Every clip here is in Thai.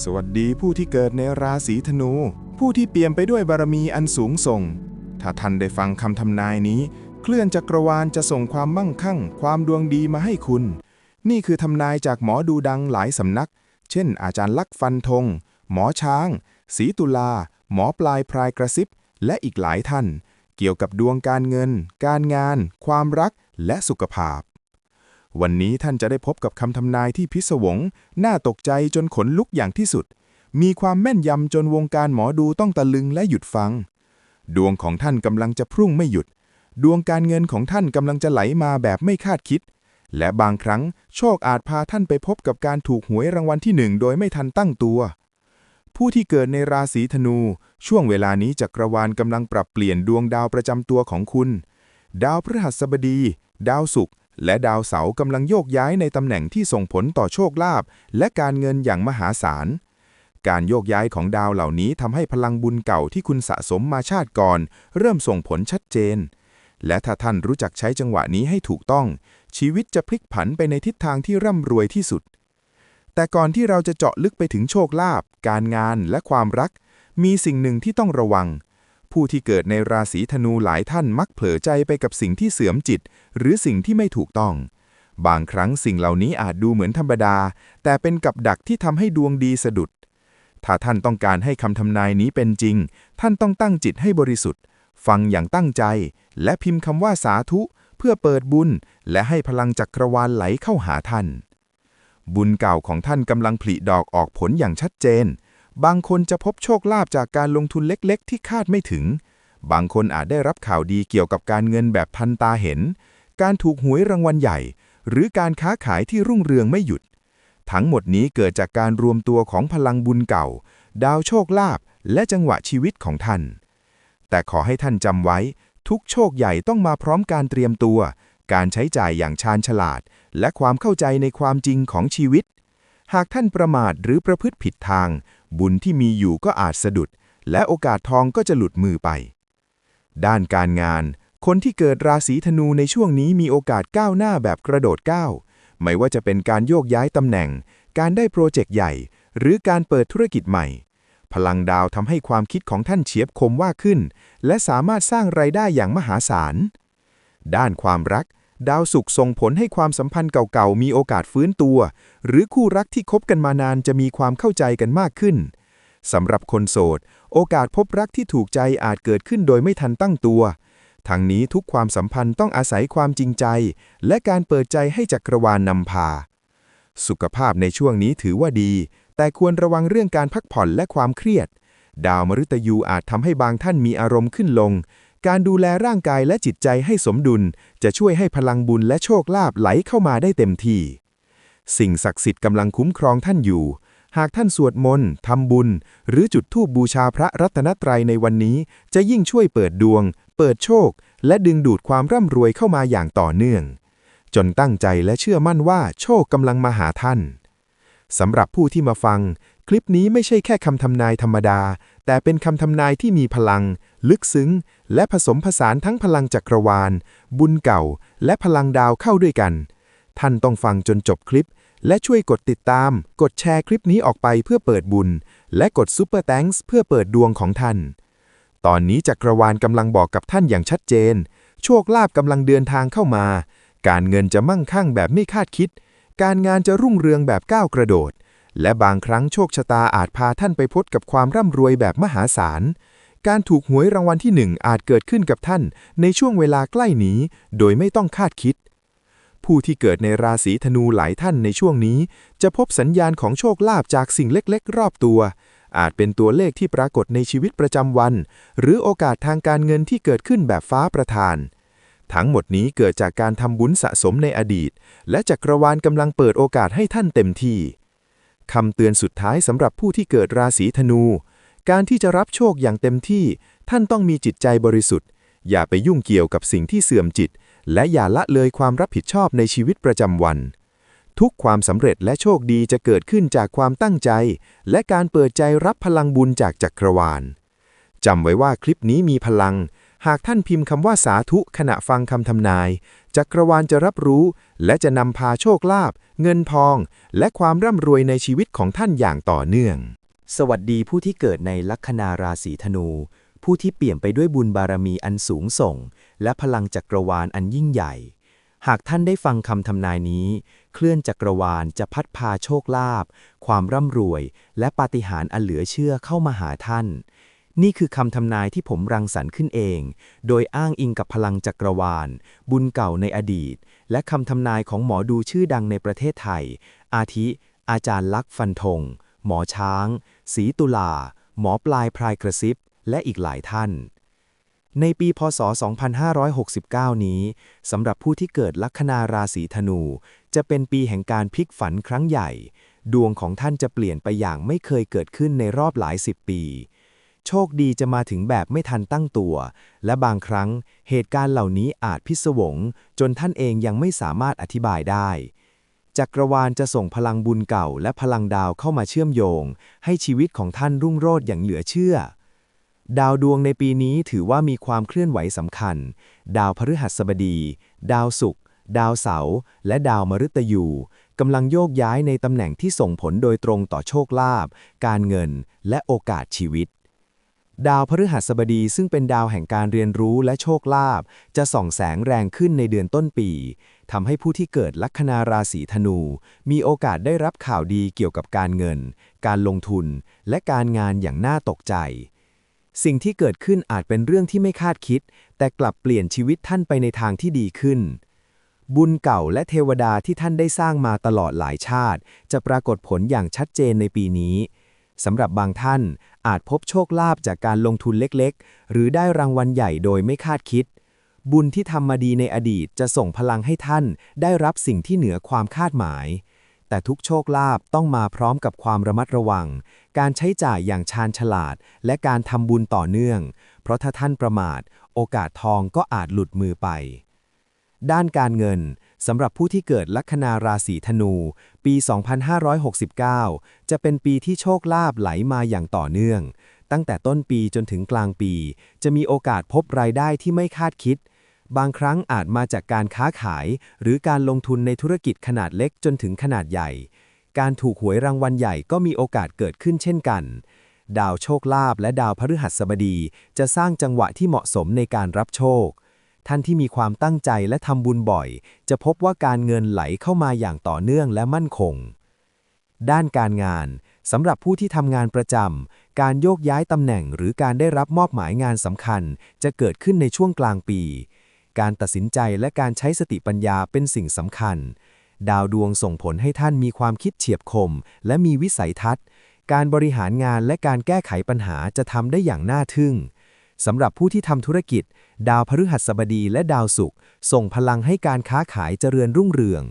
สวัสดีผู้ที่เกิดในราศีธนู ผู้ที่เปี่ยมไปด้วยบารมีอันสูงส่ง ถ้าท่านได้ฟังคำทำนายนี้ เคลื่อนจักรวาลจะส่งความมั่งคั่ง ความดวงดีมาให้คุณ นี่คือทำนายจากหมอดูดังหลายสำนัก เช่น อาจารย์ลักษ์ฟันธงหมอช้างสีตุลา หมอปลายพรายกระซิบ และอีกหลายท่าน เกี่ยวกับดวงการเงิน การงาน ความรัก และสุขภาพ วันนี้ท่านจะได้พบกับคำทำนายที่พิศวง น่าตกใจจนขนลุกอย่างที่สุด มีความแม่นยำจนวงการหมอดูต้องตะลึงและหยุดฟัง ดวงของท่านกำลังจะพุ่งไม่หยุด ดวงการเงินของท่านกำลังจะไหลมาแบบไม่คาดคิด และบางครั้งโชคอาจพาท่านไปพบกับการถูกหวยรางวัลที่หนึ่งโดยไม่ทันตั้งตัว ผู้ที่เกิดในราศีธนู ช่วงเวลานี้จักรวาลกำลังปรับเปลี่ยนดวงดาวประจำตัวของคุณ ดาวพฤหัสบดี ดาวศุกร์ และดาวเสาร์กำลังโยกย้ายในตำแหน่งที่ส่งผลต่อโชคลาภและการเงินอย่างมหาศาล การโยกย้ายของดาวเหล่านี้ทำให้พลังบุญเก่าที่คุณสะสมมาชาติก่อน เริ่มส่งผลชัดเจน และถ้าท่านรู้จักใช้จังหวะนี้ให้ถูกต้อง ชีวิตจะพลิกผันไปในทิศทางที่ร่ำรวยที่สุด แต่ก่อนที่เราจะเจาะลึกไปถึงโชคลาภการงานและความรัก มีสิ่งหนึ่งที่ต้องระวัง ผู้ที่เกิดในราศีธนูหลายท่านมักเผลอใจไปกับสิ่งที่เสื่อมจิต หรือสิ่งที่ไม่ถูกต้อง บางครั้งสิ่งเหล่านี้อาจดูเหมือนธรรมดา แต่เป็นกับดักที่ทำให้ดวงดีสะดุด ถ้าท่านต้องการให้คำทำนายนี้เป็นจริง ท่านต้องตั้งจิตให้บริสุทธิ์ ฟังอย่างตั้งใจ และพิมพ์คำว่าสาธุ เพื่อเปิดบุญ และให้พลังจักรวาลไหลเข้าหาท่าน บุญเก่าของท่านกำลังผลิดอกออกผลอย่างชัดเจน บางคนจะพบโชคลาภจากการลงทุนเล็กๆ ที่คาดไม่ถึง บางคนอาจได้รับข่าวดีเกี่ยวกับการเงินแบบทันตาเห็น การถูกหวยรางวัลใหญ่ หรือการค้าขายที่รุ่งเรืองไม่หยุด ทั้งหมดนี้เกิดจากการรวมตัวของพลังบุญเก่า ดาวโชคลาภและจังหวะชีวิตของท่าน แต่ขอให้ท่านจำไว้ ทุกโชคใหญ่ต้องมาพร้อมการเตรียมตัว การใช้จ่ายอย่างชาญฉลาด และความเข้าใจในความจริงของชีวิต หากท่านประมาทหรือประพฤติผิดทาง บุญที่มีอยู่ก็อาจสะดุด และโอกาสทองก็จะหลุดมือไป ด้านการงาน คนที่เกิดราศีธนูในช่วงนี้มีโอกาสก้าวหน้าแบบกระโดดก้าว ไม่ว่าจะเป็นการโยกย้ายตำแหน่ง การได้โปรเจกต์ใหญ่ หรือการเปิดธุรกิจใหม่ พลังดาวทำให้ความคิดของท่านเฉียบคมว่าขึ้น และสามารถสร้างไรายได้อย่างมหาศาล ด้านความรัก ดาวศุกร์ส่งผลให้ความสัมพันธ์เก่าๆ มีโอกาสฟื้นตัว หรือคู่รักที่คบกันมานานจะมีความเข้าใจกันมากขึ้นสำหรับคนโสด โอกาสพบรักที่ถูกใจอาจเกิดขึ้นโดยไม่ทันตั้งตัว ทั้งนี้ทุกความสัมพันธ์ต้องอาศัยความจริงใจ และการเปิดใจให้จักรวาลนำพา สุขภาพในช่วงนี้ถือว่าดี แต่ควรระวังเรื่องการพักผ่อนและความเครียด ดาวมฤตยูอาจทำให้บางท่านมีอารมณ์ขึ้นลง การดูแลร่างกายและจิตใจให้สมดุล จะช่วยให้พลังบุญและโชคลาภไหลเข้ามาได้เต็มที่ สิ่งศักดิ์สิทธิ์กำลังคุ้มครองท่านอยู่ หากท่านสวดมนต์ทำบุญ หรือจุดธูปบูชาพระรัตนตรัยในวันนี้ จะยิ่งช่วยเปิดดวง เปิดโชค และดึงดูดความร่ำรวยเข้ามาอย่างต่อเนื่อง จนตั้งใจและเชื่อมั่นว่าโชคกำลังมาหาท่านสำหรับผู้ที่มาฟัง คลิปนี้ไม่ใช่แค่คำทำนายธรรมดา แต่เป็นคำทำนายที่มีพลัง ลึกซึ้ง และผสมผสานทั้งพลังจักรวาล บุญเก่า และพลังดาวเข้าด้วยกัน ท่านต้องฟังจนจบคลิป และช่วยกดติดตาม กดแชร์คลิปนี้ออกไปเพื่อเปิดบุญ และกดซุปเปอร์แตงส์เพื่อเปิดดวงของท่าน ตอนนี้จักรวาลกำลังบอกกับท่านอย่างชัดเจน โชคลาภกำลังเดินทางเข้ามา การเงินจะมั่งคั่งแบบไม่คาดคิด การงานจะรุ่งเรืองแบบก้าวกระโดด และบางครั้งโชคชะตาอาจพาท่านไปพบกับความร่ำรวยแบบมหาศาล การถูกหวยรางวัลที่หนึ่งอาจเกิดขึ้นกับท่านในช่วงเวลาใกล้นี้ โดยไม่ต้องคาดคิด ผู้ที่เกิดในราศีธนูหลายท่านในช่วงนี้ จะพบสัญญาณของโชคลาภจากสิ่งเล็กๆ รอบตัว อาจเป็นตัวเลขที่ปรากฏในชีวิตประจำวัน หรือโอกาสทางการเงินที่เกิดขึ้นแบบฟ้าประทานทั้งหมดนี้เกิดจากการทำบุญสะสมในอดีต และจักรวาลกำลังเปิดโอกาสให้ท่านเต็มที่ คำเตือนสุดท้ายสำหรับผู้ที่เกิดราศีธนู การที่จะรับโชคอย่างเต็มที่ ท่านต้องมีจิตใจบริสุทธิ์ อย่าไปยุ่งเกี่ยวกับสิ่งที่เสื่อมจิต และอย่าละเลยความรับผิดชอบในชีวิตประจำวัน ทุกความสำเร็จและโชคดีจะเกิดขึ้นจากความตั้งใจ และการเปิดใจรับพลังบุญจากจักรวาลจำไว้ว่าคลิปนี้มีพลัง หากท่านพิมพ์คำว่าสาธุขณะฟังคำทำนาย จักรวาลจะรับรู้ และจะนำพาโชคลาภเงินทอง และความร่ำรวยในชีวิตของท่านอย่างต่อเนื่อง สวัสดีผู้ที่เกิดในลัคนาราศีธนู ผู้ที่เปี่ยมไปด้วยบุญบารมีอันสูงส่ง และพลังจักรวาลอันยิ่งใหญ่ หากท่านได้ฟังคำทำนายนี้ เคลื่อนจักรวาลจะพัดพาโชคลาภความร่ำรวย และปาฏิหาริย์อันเหลือเชื่อเข้ามาหาท่าน นี่คือคำทำนายที่ผมรังสรรค์ขึ้นเอง โดยอ้างอิงกับพลังจักรวาล บุญเก่าในอดีต และคำทำนายของหมอดูชื่อดังในประเทศไทย อาทิ อาจารย์ลักษณ์ฟันธง หมอช้างศรีตุลา หมอปลายพรายกระซิบ และอีกหลายท่าน ในปีพศ 2569 นี้สำหรับผู้ที่เกิดลัคนาราศีธนู จะเป็นปีแห่งการพลิกฝันครั้งใหญ่ ดวงของท่านจะเปลี่ยนไปอย่างไม่เคยเกิดขึ้นในรอบหลายสิบปี โชคดีจะมาถึงแบบไม่ทันตั้งตัว และบางครั้งเหตุการณ์เหล่านี้อาจพิศวง จนท่านเองยังไม่สามารถอธิบายได้จักรวาลจะส่งพลังบุญเก่าและพลังดาวเข้ามาเชื่อมโยง ให้ชีวิตของท่านรุ่งโรจน์อย่างเหลือเชื่อ ดาวดวงในปีนี้ถือว่ามีความเคลื่อนไหวสำคัญ ดาวพฤหัสบดี ดาวศุกร์ดาวเสาร์และดาวมฤตยูกำลังโยกย้ายในตำแหน่งที่ส่งผลโดยตรงต่อโชคลาภการเงิน และโอกาสชีวิต ดาวพฤหัสบดีซึ่งเป็นดาวแห่งการเรียนรู้และโชคลาภจะส่องแสงแรงขึ้นในเดือนต้นปีทำให้ผู้ที่เกิดลัคนาราศีธนู มีโอกาสได้รับข่าวดีเกี่ยวกับการเงิน การลงทุน และการงานอย่างน่าตกใจ สิ่งที่เกิดขึ้นอาจเป็นเรื่องที่ไม่คาดคิด แต่กลับเปลี่ยนชีวิตท่านไปในทางที่ดีขึ้น บุญเก่าและเทวดาที่ท่านได้สร้างมาตลอดหลายชาติ จะปรากฏผลอย่างชัดเจนในปีนี้สำหรับบางท่าน อาจพบโชคลาภจากการลงทุนเล็กๆ หรือได้รางวัลใหญ่โดยไม่คาดคิด บุญที่ทำมาดีในอดีตจะส่งพลังให้ท่านได้รับสิ่งที่เหนือความคาดหมาย แต่ทุกโชคลาภต้องมาพร้อมกับความระมัดระวัง การใช้จ่ายอย่างชาญฉลาด และการทำบุญต่อเนื่อง เพราะถ้าท่านประมาท โอกาสทองก็อาจหลุดมือไป ด้านการเงิน สำหรับผู้ที่เกิดลัคนาราศีธนู ปี 2569 จะเป็นปีที่โชคลาภไหลมาอย่างต่อเนื่อง ตั้งแต่ต้นปีจนถึงกลางปี จะมีโอกาสพบรายได้ที่ไม่คาดคิด บางครั้งอาจมาจากการค้าขาย หรือการลงทุนในธุรกิจขนาดเล็กจนถึงขนาดใหญ่ การถูกหวยรางวัลใหญ่ก็มีโอกาสเกิดขึ้นเช่นกันดาวโชคลาภและดาวพฤหัสบดี จะสร้างจังหวะที่เหมาะสมในการรับโชค ท่านที่มีความตั้งใจและทำบุญบ่อย จะพบว่าการเงินไหลเข้ามาอย่างต่อเนื่องและมั่นคง ด้านการงานสำหรับผู้ที่ทำงานประจำ การโยกย้ายตำแหน่งหรือการได้รับมอบหมายงานสำคัญ จะเกิดขึ้นในช่วงกลางปี การตัดสินใจและการใช้สติปัญญาเป็นสิ่งสำคัญ ดาวดวงส่งผลให้ท่านมีความคิดเฉียบคม และมีวิสัยทัศน์ การบริหารงานและการแก้ไขปัญหาจะทำได้อย่างน่าทึ่งสำหรับผู้ที่ทำธุรกิจ ดาวพฤหัสบดีและดาวศุกร์ส่งพลังให้การค้าขายเจริญรุ่งเรือง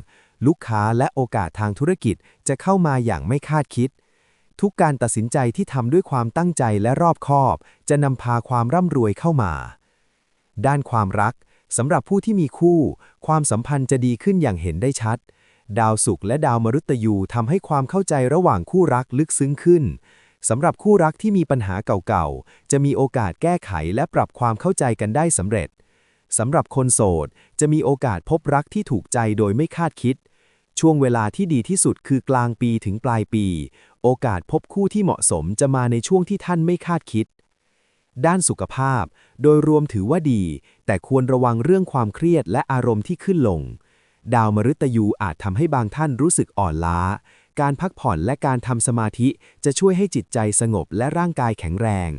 ลูกค้าและโอกาสทางธุรกิจจะเข้ามาอย่างไม่คาดคิด ทุกการตัดสินใจที่ทำด้วยความตั้งใจและรอบคอบ จะนำพาความร่ำรวยเข้ามา ด้านความรักสำหรับผู้ที่มีคู่ ความสัมพันธ์จะดีขึ้นอย่างเห็นได้ชัด ดาวศุกร์และดาวมฤตยูทำให้ความเข้าใจระหว่างคู่รักลึกซึ้งขึ้น สำหรับคู่รักที่มีปัญหาเก่าๆ จะมีโอกาสแก้ไขและปรับความเข้าใจกันได้สำเร็จ สำหรับคนโสด จะมีโอกาสพบรักที่ถูกใจโดยไม่คาดคิด ช่วงเวลาที่ดีที่สุดคือกลางปีถึงปลายปี โอกาสพบคู่ที่เหมาะสมจะมาในช่วงที่ท่านไม่คาดคิด ด้านสุขภาพ โดยรวมถือว่าดี แต่ควรระวังเรื่องความเครียดและอารมณ์ที่ขึ้นลง ดาวมฤตยูอาจทำให้บางท่านรู้สึกอ่อนล้า การพักผ่อนและการทำสมาธิจะช่วยให้จิตใจสงบและร่างกายแข็งแรง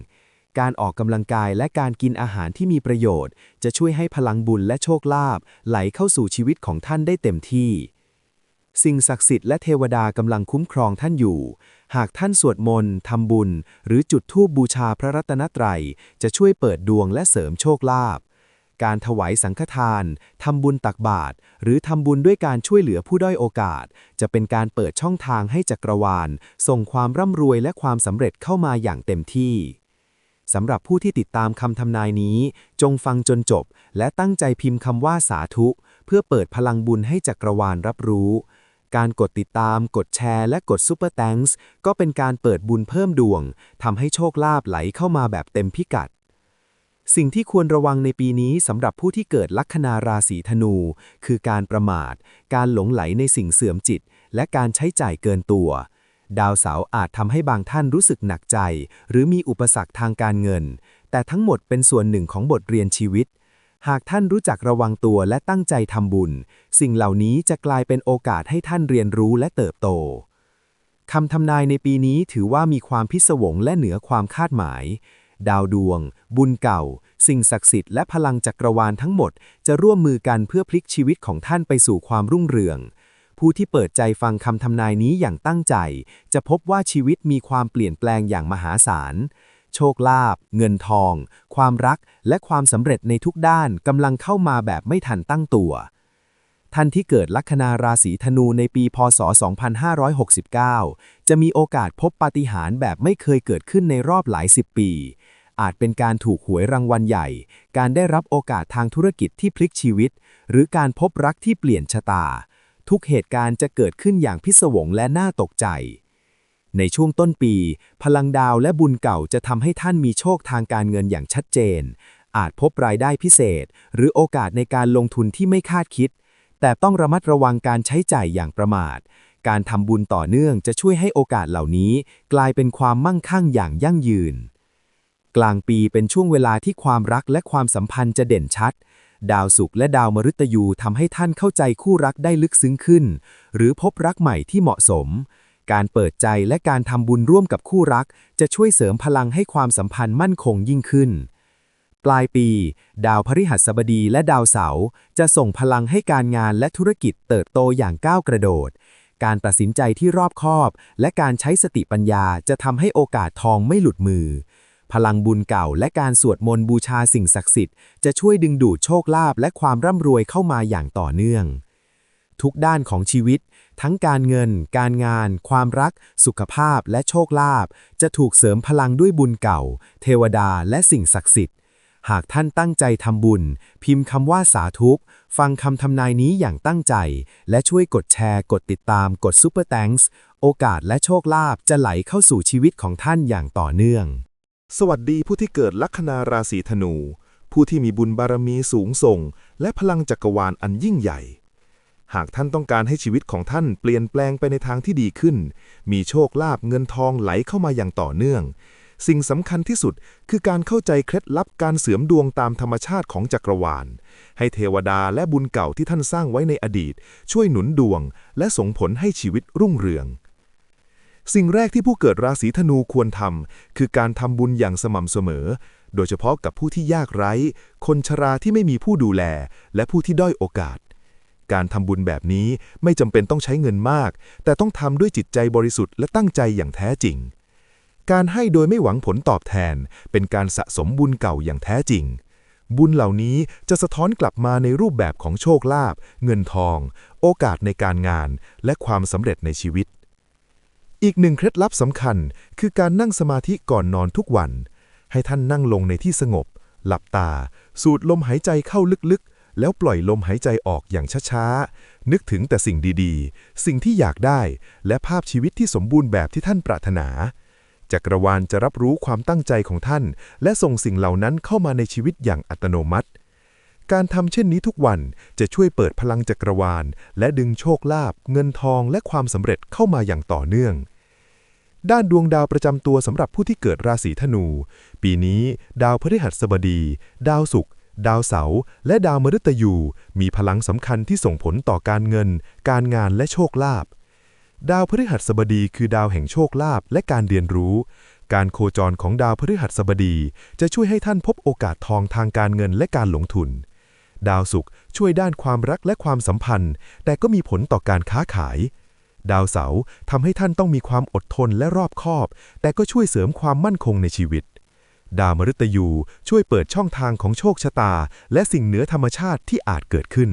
การออกกำลังกายและการกินอาหารที่มีประโยชน์ จะช่วยให้พลังบุญและโชคลาภไหลเข้าสู่ชีวิตของท่านได้เต็มที่ สิ่งศักดิ์สิทธิ์และเทวดากำลังคุ้มครองท่านอยู่ หากท่านสวดมนต์ทำบุญ หรือจุดธูปบูชาพระรัตนตรัย จะช่วยเปิดดวงและเสริมโชคลาภ การถวายสังฆทาน ทำบุญตักบาตร หรือทำบุญด้วยการช่วยเหลือผู้ด้อยโอกาส จะเป็นการเปิดช่องทางให้จักรวาล ส่งความร่ำรวยและความสำเร็จเข้ามาอย่างเต็มที่สำหรับผู้ที่ติดตามคำทำนายนี้ จงฟังจนจบ และตั้งใจพิมพ์คำว่าสาธุ เพื่อเปิดพลังบุญให้จักรวาลรับรู้ การกดติดตาม กดแชร์ และกดซุปเปอร์แตงส์ก็เป็นการเปิดบุญเพิ่มดวงทำให้โชคลาภไหลเข้ามาแบบเต็มพิกัด สิ่งที่ควรระวังในปีนี้สำหรับผู้ที่เกิดลัคนาราศีธนู คือการประมาท การหลงไหลในสิ่งเสื่อมจิต และการใช้จ่ายเกินตัว ดาวเสาร์อาจทำให้บางท่านรู้สึกหนักใจ หรือมีอุปสรรคทางการเงิน แต่ทั้งหมดเป็นส่วนหนึ่งของบทเรียนชีวิต หากท่านรู้จักระวังตัวและตั้งใจทำบุญ สิ่งเหล่านี้จะกลายเป็นโอกาสให้ท่านเรียนรู้และเติบโตคำทำนายในปีนี้ถือว่ามีความพิศวงและเหนือความคาดหมาย ดาวดวง บุญเก่า สิ่งศักดิ์สิทธิ์และพลังจักรวาลทั้งหมด จะร่วมมือกันเพื่อพลิกชีวิตของท่านไปสู่ความรุ่งเรือง ผู้ที่เปิดใจฟังคำทำนายนี้อย่างตั้งใจ จะพบว่าชีวิตมีความเปลี่ยนแปลงอย่างมหาศาล โชคลาภเงินทอง ความรัก และความสำเร็จในทุกด้านกำลังเข้ามาแบบไม่ทันตั้งตัวท่านที่เกิดลัคนาราศีธนูในปีพศ 2569 จะมีโอกาสพบปาฏิหาริย์แบบไม่เคยเกิดขึ้นในรอบหลายสิบปี อาจเป็นการถูกหวยรางวัลใหญ่ การได้รับโอกาสทางธุรกิจที่พลิกชีวิต หรือการพบรักที่เปลี่ยนชะตา ทุกเหตุการณ์จะเกิดขึ้นอย่างพิศวงและน่าตกใจ ในช่วงต้นปี พลังดาวและบุญเก่าจะทำให้ท่านมีโชคทางการเงินอย่างชัดเจน อาจพบรายได้พิเศษ หรือโอกาสในการลงทุนที่ไม่คาดคิด แต่ต้องระมัดระวังการใช้จ่ายอย่างประมาทการทำบุญต่อเนื่องจะช่วยให้โอกาสเหล่านี้ กลายเป็นความมั่งคั่งอย่างยั่งยืน กลางปีเป็นช่วงเวลาที่ความรักและความสัมพันธ์จะเด่นชัด ดาวศุกร์และดาวมฤตยูทำให้ท่านเข้าใจคู่รักได้ลึกซึ้งขึ้น หรือพบรักใหม่ที่เหมาะสม การเปิดใจและการทำบุญร่วมกับคู่รัก จะช่วยเสริมพลังให้ความสัมพันธ์มั่นคงยิ่งขึ้น ปลายปี ดาวพฤหัสบดีและดาวเสาร์จะส่งพลังให้การงานและธุรกิจเติบโตอย่างก้าวกระโดดการตัดสินใจที่รอบคอบ และการใช้สติปัญญาจะทำให้โอกาสทองไม่หลุดมือ พลังบุญเก่าและการสวดมนต์บูชาสิ่งศักดิ์สิทธิ์จะช่วยดึงดูดโชคลาภและความร่ำรวยเข้ามาอย่างต่อเนื่อง ทุกด้านของชีวิต ทั้งการเงิน การงาน ความรัก สุขภาพและโชคลาภจะถูกเสริมพลังด้วยบุญเก่า เทวดาและสิ่งศักดิ์สิทธิ์ หากท่านตั้งใจทำบุญ พิมพ์คำว่าสาธุฟังคำทำนายนี้อย่างตั้งใจ และช่วยกดแชร์ กดติดตาม กดซุปเปอร์แตงส์โอกาสและโชคลาภจะไหลเข้าสู่ชีวิตของท่านอย่างต่อเนื่อง สวัสดีผู้ที่เกิดลัคนาราศีธนู ผู้ที่มีบุญบารมีสูงส่ง และพลังจักรวาลอันยิ่งใหญ่ หากท่านต้องการให้ชีวิตของท่านเปลี่ยนแปลงไปในทางที่ดีขึ้น มีโชคลาภเงินทองไหลเข้ามาอย่างต่อเนื่อง สิ่งสำคัญที่สุดคือการเข้าใจเคล็ดลับการเสริมดวงตามธรรมชาติของจักรวาล ให้เทวดาและบุญเก่าที่ท่านสร้างไว้ในอดีต ช่วยหนุนดวง และส่งผลให้ชีวิตรุ่งเรือง สิ่งแรกที่ผู้เกิดราศีธนูควรทำคือการทำบุญอย่างสม่ำเสมอ โดยเฉพาะกับผู้ที่ยากไร้ คนชราที่ไม่มีผู้ดูแล และผู้ที่ด้อยโอกาส การทำบุญแบบนี้ไม่จำเป็นต้องใช้เงินมาก แต่ต้องทำด้วยจิตใจบริสุทธิ์และตั้งใจอย่างแท้จริง การให้โดยไม่หวังผลตอบแทน เป็นการสะสมบุญเก่าอย่างแท้จริงบุญเหล่านี้จะสะท้อนกลับมาในรูปแบบของโชคลาภ เงินทอง โอกาสในการงาน และความสำเร็จในชีวิต อีกหนึ่งเคล็ดลับสำคัญคือการนั่งสมาธิก่อนนอนทุกวัน ให้ท่านนั่งลงในที่สงบ หลับตา สูดลมหายใจเข้าลึกๆ แล้วปล่อยลมหายใจออกอย่างช้าๆ นึกถึงแต่สิ่งดีๆ สิ่งที่อยากได้ และภาพชีวิตที่สมบูรณ์แบบที่ท่านปรารถนาจักรวาลจะรับรู้ความตั้งใจของท่าน และส่งสิ่งเหล่านั้นเข้ามาในชีวิตอย่างอัตโนมัติ การทำเช่นนี้ทุกวันจะช่วยเปิดพลังจักรวาล และดึงโชคลาภเงินทองและความสำเร็จเข้ามาอย่างต่อเนื่อง ด้านดวงดาวประจำตัวสำหรับผู้ที่เกิดราศีธนู ปีนี้ดาวพฤหัสบดี ดาวศุกร์ดาวเสาร์และดาวมฤตยู มีพลังสำคัญที่ส่งผลต่อการเงิน การงานและโชคลาภดาวพฤหัสบดีคือดาวแห่งโชคลาภและการเรียนรู้ การโคจรของดาวพฤหัสบดีจะช่วยให้ท่านพบโอกาสทองทางการเงินและการลงทุน ดาวศุกร์ช่วยด้านความรักและความสัมพันธ์ แต่ก็มีผลต่อการค้าขาย ดาวเสาร์ทำให้ท่านต้องมีความอดทนและรอบคอบ แต่ก็ช่วยเสริมความมั่นคงในชีวิต ดาวมฤตยูช่วยเปิดช่องทางของโชคชะตา และสิ่งเหนือธรรมชาติที่อาจเกิดขึ้น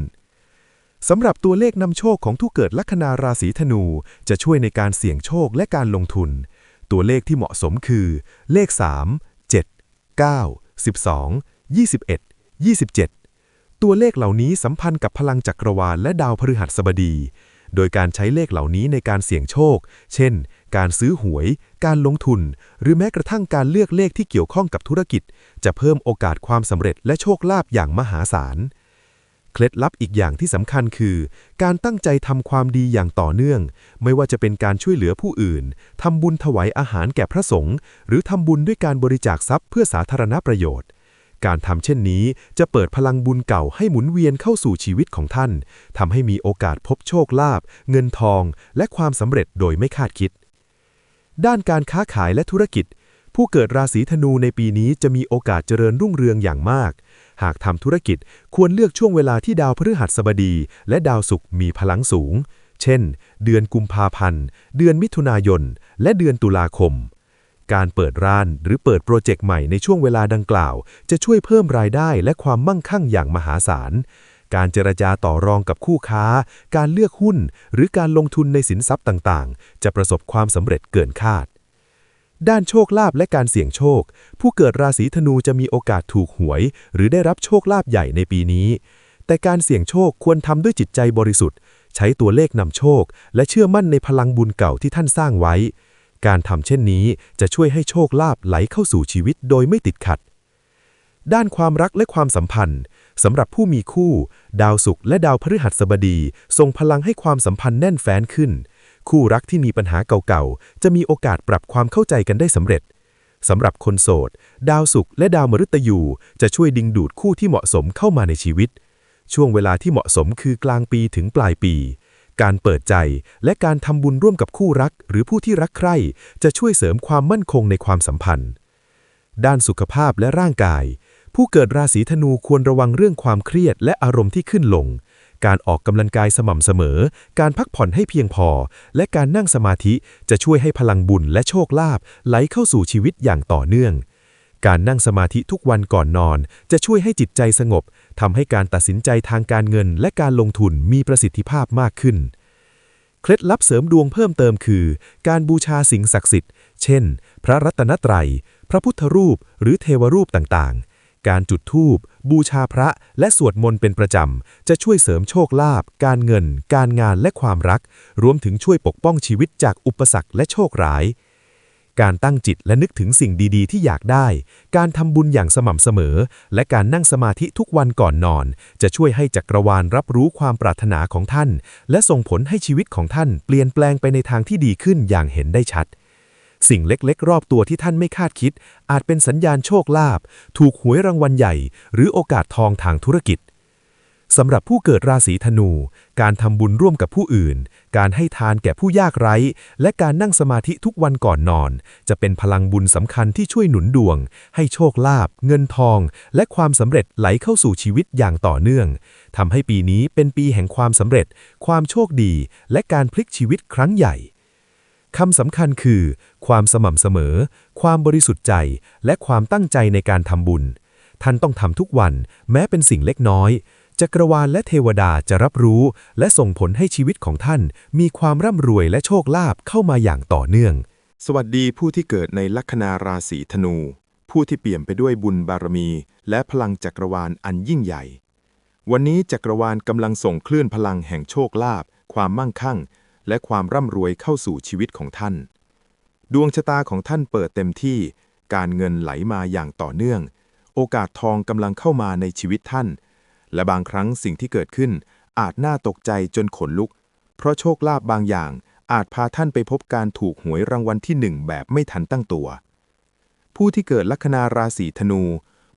สำหรับตัวเลขนำโชคของทุกเกิดลัคนาราศีธนู จะช่วยในการเสี่ยงโชคและการลงทุน ตัวเลขที่เหมาะสมคือ เลข 3 7 9 12 21 27 ตัวเลขเหล่านี้สัมพันธ์กับพลังจักรวาลและดาวพฤหัสบดี โดยการใช้เลขเหล่านี้ในการเสี่ยงโชค เช่น การซื้อหวย การลงทุน หรือแม้กระทั่งการเลือกเลขที่เกี่ยวข้องกับธุรกิจ จะเพิ่มโอกาสความสำเร็จและโชคลาภอย่างมหาศาล เคล็ดลับอีกอย่างที่สำคัญคือ การตั้งใจทำความดีอย่างต่อเนื่อง ไม่ว่าจะเป็นการช่วยเหลือผู้อื่นทำบุญถวายอาหารแก่พระสงฆ์หรือทำบุญด้วยการบริจาคทรัพย์เพื่อสาธารณประโยชน์ การทำเช่นนี้จะเปิดพลังบุญเก่าให้หมุนเวียนเข้าสู่ชีวิตของท่านทำให้มีโอกาสพบโชคลาภเงินทอง และความสำเร็จโดยไม่คาดคิด ด้านการค้าขายและธุรกิจ ผู้เกิดราศีธนูในปีนี้จะมีโอกาสเจริญรุ่งเรืองอย่างมาก หากทำธุรกิจควรเลือกช่วงเวลาที่ดาวพฤหัสบดี และดาวศุกร์มีพลังสูง เช่น เดือนกุมภาพันธ์ เดือนมิถุนายน และเดือนตุลาคม การเปิดร้านหรือเปิดโปรเจกต์ใหม่ในช่วงเวลาดังกล่าว จะช่วยเพิ่มรายได้และความมั่งคั่งอย่างมหาศาล การเจรจาต่อรองกับคู่ค้า การเลือกหุ้น หรือการลงทุนในสินทรัพย์ต่างๆ จะประสบความสำเร็จเกินคาด ด้านโชคลาภและการเสี่ยงโชค ผู้เกิดราศีธนูจะมีโอกาสถูกหวย หรือได้รับโชคลาภใหญ่ในปีนี้ แต่การเสี่ยงโชคควรทำด้วยจิตใจบริสุทธิ์ ใช้ตัวเลขนำโชค และเชื่อมั่นในพลังบุญเก่าที่ท่านสร้างไว้ การทำเช่นนี้จะช่วยให้โชคลาภไหลเข้าสู่ชีวิตโดยไม่ติดขัด ด้านความรักและความสัมพันธ์สำหรับผู้มีคู่ ดาวศุกร์และดาวพฤหัสบดีส่งพลังให้ความสัมพันธ์แน่นแฟ้นขึ้น คู่รักที่มีปัญหาเก่าๆ จะมีโอกาสปรับความเข้าใจกันได้สำเร็จสำหรับคนโสด ดาวศุกร์และดาวมฤตยูจะช่วยดึงดูดคู่ที่เหมาะสมเข้ามาในชีวิต ช่วงเวลาที่เหมาะสมคือกลางปีถึงปลายปี การเปิดใจ และการทำบุญร่วมกับคู่รัก หรือผู้ที่รักใคร่ จะช่วยเสริมความมั่นคงในความสัมพันธ์ ด้านสุขภาพและร่างกาย ผู้เกิดราศีธนูควรระวังเรื่องความเครียดและอารมณ์ที่ขึ้นลง การออกกำลังกายสม่ำเสมอ การพักผ่อนให้เพียงพอ และการนั่งสมาธิจะช่วยให้พลังบุญและโชคลาภไหลเข้าสู่ชีวิตอย่างต่อเนื่อง การนั่งสมาธิทุกวันก่อนนอน จะช่วยให้จิตใจสงบทำให้การตัดสินใจทางการเงินและการลงทุนมีประสิทธิภาพมากขึ้น เคล็ดลับเสริมดวงเพิ่มเติมคือ การบูชาสิ่งศักดิ์สิทธิ์ เช่น พระรัตนตรัย พระพุทธรูป หรือเทวรูปต่างๆ การจุดธูป บูชาพระ และสวดมนต์เป็นประจำ จะช่วยเสริมโชคลาภ การเงิน การงานและความรัก รวมถึงช่วยปกป้องชีวิตจากอุปสรรคและโชคร้าย การตั้งจิตและนึกถึงสิ่งดีๆ ที่อยากได้ การทำบุญอย่างสม่ำเสมอ และการนั่งสมาธิทุกวันก่อนนอน จะช่วยให้จักรวาลรับรู้ความปรารถนาของท่าน และส่งผลให้ชีวิตของท่านเปลี่ยนแปลงไปในทางที่ดีขึ้นอย่างเห็นได้ชัด สิ่งเล็กๆ รอบตัวที่ท่านไม่คาดคิด อาจเป็นสัญญาณโชคลาภถูกหวยรางวัลใหญ่ หรือโอกาสทองทางธุรกิจ สำหรับผู้เกิดราศีธนู การทำบุญร่วมกับผู้อื่น การให้ทานแก่ผู้ยากไร้ และการนั่งสมาธิทุกวันก่อนนอน จะเป็นพลังบุญสำคัญที่ช่วยหนุนดวง ให้โชคลาภเงินทอง และความสำเร็จไหลเข้าสู่ชีวิตอย่างต่อเนื่องทำให้ปีนี้เป็นปีแห่งความสำเร็จ ความโชคดี และการพลิกชีวิตครั้งใหญ่คำสำคัญคือ ความสม่ำเสมอ ความบริสุทธิ์ใจ และความตั้งใจในการทำบุญ ท่านต้องทำทุกวัน แม้เป็นสิ่งเล็กน้อย จักรวาลและเทวดาจะรับรู้ และส่งผลให้ชีวิตของท่าน มีความร่ำรวยและโชคลาภเข้ามาอย่างต่อเนื่อง สวัสดีผู้ที่เกิดในลัคนาราศีธนู ผู้ที่เปี่ยมไปด้วยบุญบารมี และพลังจักรวาลอันยิ่งใหญ่ วันนี้จักรวาลกำลังส่งคลื่นพลังแห่งโชคลาภความมั่งคั่ง และความร่ำรวยเข้าสู่ชีวิตของท่าน ดวงชะตาของท่านเปิดเต็มที่ การเงินไหลมาอย่างต่อเนื่อง โอกาสทองกำลังเข้ามาในชีวิตท่าน และบางครั้งสิ่งที่เกิดขึ้น อาจน่าตกใจจนขนลุก เพราะโชคลาภบางอย่าง อาจพาท่านไปพบการถูกหวยรางวัลที่หนึ่งแบบไม่ทันตั้งตัว ผู้ที่เกิดลัคนาราศีธนู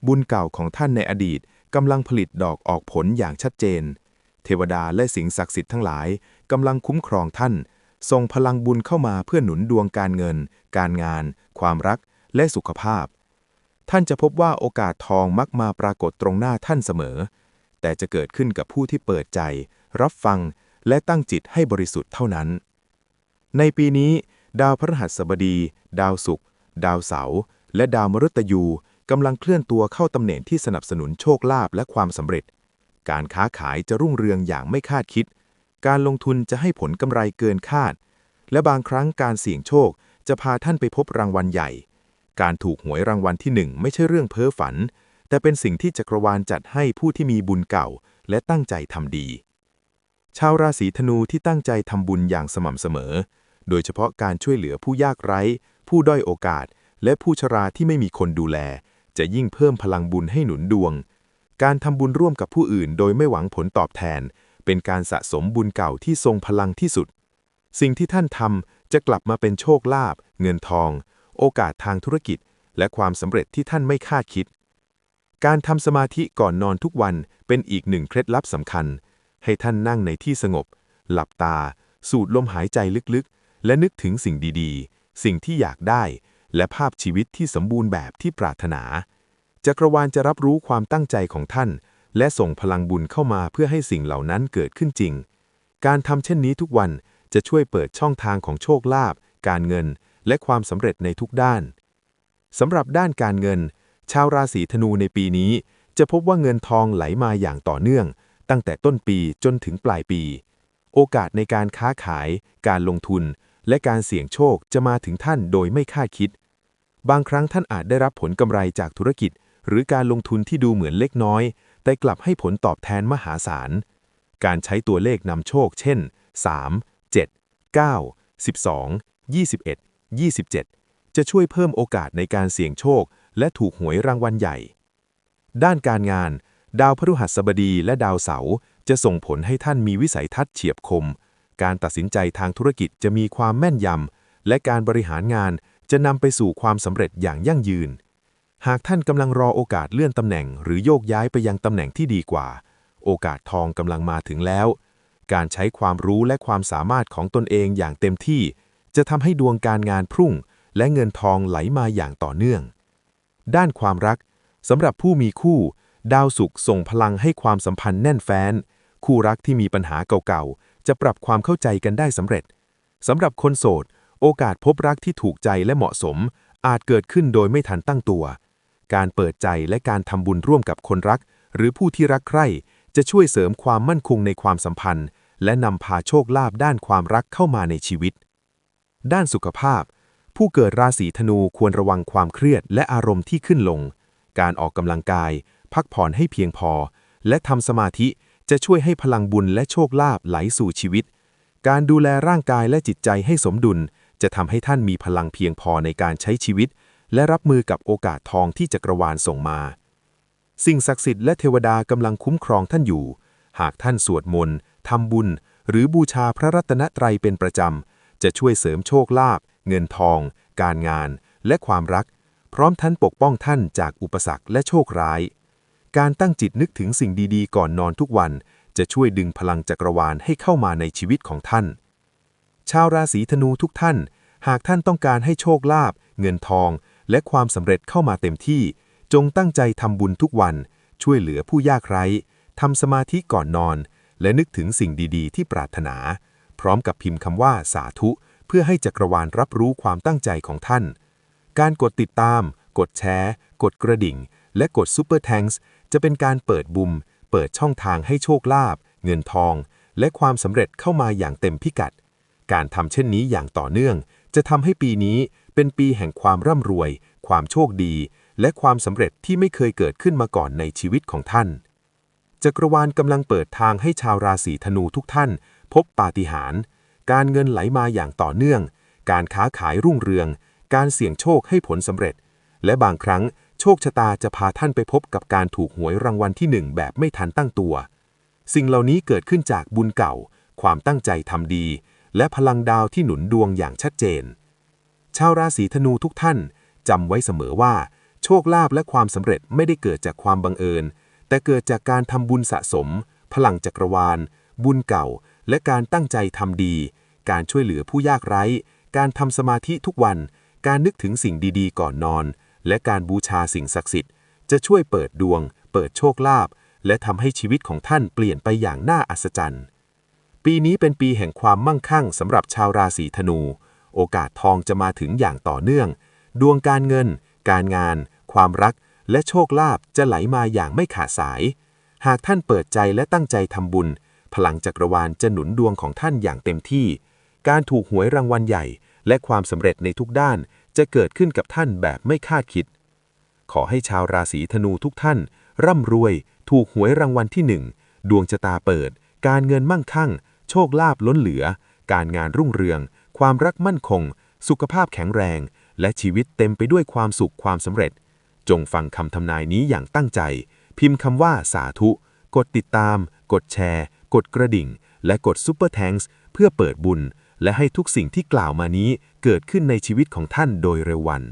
บุญเก่าของท่านในอดีตกำลังผลิตดอกออกผลอย่างชัดเจน เทวดาและสิ่งศักดิ์สิทธิ์ทั้งหลายกำลังคุ้มครองท่านส่งพลังบุญเข้ามาเพื่อหนุนดวงการเงิน การงาน ความรัก และสุขภาพ ท่านจะพบว่าโอกาสทองมักมาปรากฏตรงหน้าท่านเสมอ แต่จะเกิดขึ้นกับผู้ที่เปิดใจ รับฟังและตั้งจิตให้บริสุทธิ์เท่านั้น ในปีนี้ ดาวพฤหัสบดี ดาวศุกร์ดาวเสาร์และดาวมฤตยูกำลังเคลื่อนตัวเข้าตำแหน่งที่สนับสนุนโชคลาภและความสำเร็จ การค้าขายจะรุ่งเรืองอย่างไม่คาดคิด การลงทุนจะให้ผลกำไรเกินคาด และบางครั้งการเสี่ยงโชคจะพาท่านไปพบรางวัลใหญ่ การถูกหวยรางวัลที่หนึ่งไม่ใช่เรื่องเพ้อฝัน แต่เป็นสิ่งที่จักรวาลจัดให้ผู้ที่มีบุญเก่า และตั้งใจทำดี ชาวราศีธนูที่ตั้งใจทำบุญอย่างสม่ำเสมอ โดยเฉพาะการช่วยเหลือผู้ยากไร้ ผู้ด้อยโอกาส และผู้ชราที่ไม่มีคนดูแล จะยิ่งเพิ่มพลังบุญให้หนุนดวง การทำบุญร่วมกับผู้อื่น โดยไม่หวังผลตอบแทน เป็นการสะสมบุญเก่าที่ทรงพลังที่สุด สิ่งที่ท่านทำจะกลับมาเป็นโชคลาภเงินทอง โอกาสทางธุรกิจ และความสำเร็จที่ท่านไม่คาดคิด การทำสมาธิก่อนนอนทุกวันเป็นอีกหนึ่งเคล็ดลับสำคัญ ให้ท่านนั่งในที่สงบ หลับตา สูดลมหายใจลึกๆ และนึกถึงสิ่งดีๆ สิ่งที่อยากได้ และภาพชีวิตที่สมบูรณ์แบบที่ปรารถนา จักรวาลจะรับรู้ความตั้งใจของท่าน และส่งพลังบุญเข้ามาเพื่อให้สิ่งเหล่านั้นเกิดขึ้นจริง การทำเช่นนี้ทุกวันจะช่วยเปิดช่องทางของโชคลาภการเงิน และความสำเร็จในทุกด้านสำหรับด้านการเงิน ชาวราศีธนูในปีนี้ จะพบว่าเงินทองไหลมาอย่างต่อเนื่อง ตั้งแต่ต้นปีจนถึงปลายปี โอกาสในการค้าขาย การลงทุน และการเสี่ยงโชคจะมาถึงท่านโดยไม่คาดคิด บางครั้งท่านอาจได้รับผลกำไรจากธุรกิจ หรือการลงทุนที่ดูเหมือนเล็กน้อย แต่กลับให้ผลตอบแทนมหาศาล การใช้ตัวเลขนำโชค เช่น 3 7 9 12 21 27 จะช่วยเพิ่มโอกาสในการเสี่ยงโชค และถูกหวยรางวัลใหญ่ ด้านการงาน ดาวพฤหัสบดีและดาวเสาร์จะส่งผลให้ท่านมีวิสัยทัศน์เฉียบคม การตัดสินใจทางธุรกิจจะมีความแม่นยำ และการบริหารงานจะนำไปสู่ความสำเร็จอย่างยั่งยืน หากท่านกำลังรอโอกาสเลื่อนตำแหน่ง หรือโยกย้ายไปยังตำแหน่งที่ดีกว่า โอกาสทองกำลังมาถึงแล้ว การใช้ความรู้และความสามารถของตนเองอย่างเต็มที่ จะทำให้ดวงการงานพรุ่ง และเงินทองไหลมาอย่างต่อเนื่อง ด้านความรักสำหรับผู้มีคู่ ดาวศุกร์ส่งพลังให้ความสัมพันธ์แน่นแฟ้น คู่รักที่มีปัญหาเก่าๆ จะปรับความเข้าใจกันได้สำเร็จสำหรับคนโสด โอกาสพบรักที่ถูกใจและเหมาะสม อาจเกิดขึ้นโดยไม่ทันตั้งตัว การเปิดใจและการทำบุญร่วมกับคนรัก หรือผู้ที่รักใคร่จะช่วยเสริมความมั่นคงในความสัมพันธ์ และนำพาโชคลาภด้านความรักเข้ามาในชีวิต ด้านสุขภาพ ผู้เกิดราศีธนูควรระวังความเครียดและอารมณ์ที่ขึ้นลง การออกกำลังกาย พักผ่อนให้เพียงพอ และทำสมาธิจะช่วยให้พลังบุญและโชคลาภไหลสู่ชีวิต การดูแลร่างกายและจิตใจให้สมดุล จะทำให้ท่านมีพลังเพียงพอในการใช้ชีวิต และรับมือกับโอกาสทองที่จักรวาลส่งมา สิ่งศักดิ์สิทธิ์และเทวดากำลังคุ้มครองท่านอยู่ หากท่านสวดมนต์ทำบุญ หรือบูชาพระรัตนตรัยเป็นประจำจะช่วยเสริมโชคลาภ เงินทอง การงาน และความรัก พร้อมท่านปกป้องท่านจากอุปสรรคและโชคร้าย การตั้งจิตนึกถึงสิ่งดีๆ ก่อนนอนทุกวัน จะช่วยดึงพลังจักรวาลให้เข้ามาในชีวิตของท่าน ชาวราศีธนูทุกท่าน หากท่านต้องการให้โชคลาภเงินทอง และความสำเร็จเข้ามาเต็มที่ จงตั้งใจทำบุญทุกวัน ช่วยเหลือผู้ยากไร้ทำสมาธิก่อนนอน และนึกถึงสิ่งดีๆ ที่ปรารถนา พร้อมกับพิมพ์คำว่าสาธุ พื่อให้จักรวาลรับรู้ความตั้งใจของท่าน การกดติดตาม กดแชร์ กดกระดิ่ง และกดซูเปอร์แทงส์จะเป็นการเปิดบุม เปิดช่องทางให้โชคลาภเงินทอง และความสำเร็จเข้ามาอย่างเต็มพิกัด การทำเช่นนี้อย่างต่อเนื่อง จะทำให้ปีนี้เป็นปีแห่งความร่ำรวย ความโชคดี และความสำเร็จที่ไม่เคยเกิดขึ้นมาก่อนในชีวิตของท่าน จักรวาลกำลังเปิดทางให้ชาวราศีธนูทุกท่าน พบปาฏิหาริย์ การเงินไหลมาอย่างต่อเนื่อง การค้าขายรุ่งเรือง การเสี่ยงโชคให้ผลสำเร็จ และบางครั้งโชคชะตาจะพาท่านไปพบกับการถูกหวยรางวัลที่หนึ่งแบบไม่ทันตั้งตัว สิ่งเหล่านี้เกิดขึ้นจากบุญเก่า ความตั้งใจทำดี และพลังดาวที่หนุนดวงอย่างชัดเจน ชาวราศีธนูทุกท่านจำไว้เสมอว่า โชคลาภและความสำเร็จไม่ได้เกิดจากความบังเอิญ แต่เกิดจากการทำบุญสะสม พลังจักรวาล บุญเก่า และการตั้งใจทำดี การช่วยเหลือผู้ยากไร้ การทำสมาธิทุกวัน การนึกถึงสิ่งดีๆ ก่อนนอน และการบูชาสิ่งศักดิ์สิทธิ์ จะช่วยเปิดดวง เปิดโชคลาภและทำให้ชีวิตของท่านเปลี่ยนไปอย่างน่าอัศจรรย์ ปีนี้เป็นปีแห่งความมั่งคั่งสำหรับชาวราศีธนู โอกาสทองจะมาถึงอย่างต่อเนื่อง ดวงการเงิน การงาน ความรัก และโชคลาภจะไหลมาอย่างไม่ขาดสาย หากท่านเปิดใจและตั้งใจทำบุญ พลังจักรวาลจะหนุนดวงของท่านอย่างเต็มที่ การถูกหวยรางวัลใหญ่ และความสำเร็จในทุกด้านจะเกิดขึ้นกับท่านแบบไม่คาดคิด ขอให้ชาวราศีธนูทุกท่าน ร่ำรวย ถูกหวยรางวัลที่หนึ่งดวงชะตาเปิด การเงินมั่งคั่ง โชคลาภล้นเหลือ การงานรุ่งเรือง ความรักมั่นคง สุขภาพแข็งแรง และชีวิตเต็มไปด้วยความสุขความสำเร็จ จงฟังคำทำนายนี้อย่างตั้งใจ พิมพ์คำว่าสาธุ กดติดตาม กดแชร์ กดกระดิ่ง และกดซ u เปอร์แทงส์เพื่อเปิดบุญ และให้ทุกสิ่งที่กล่าวมานี้เกิดขึ้นในชีวิตของท่านโดยเร็ววัน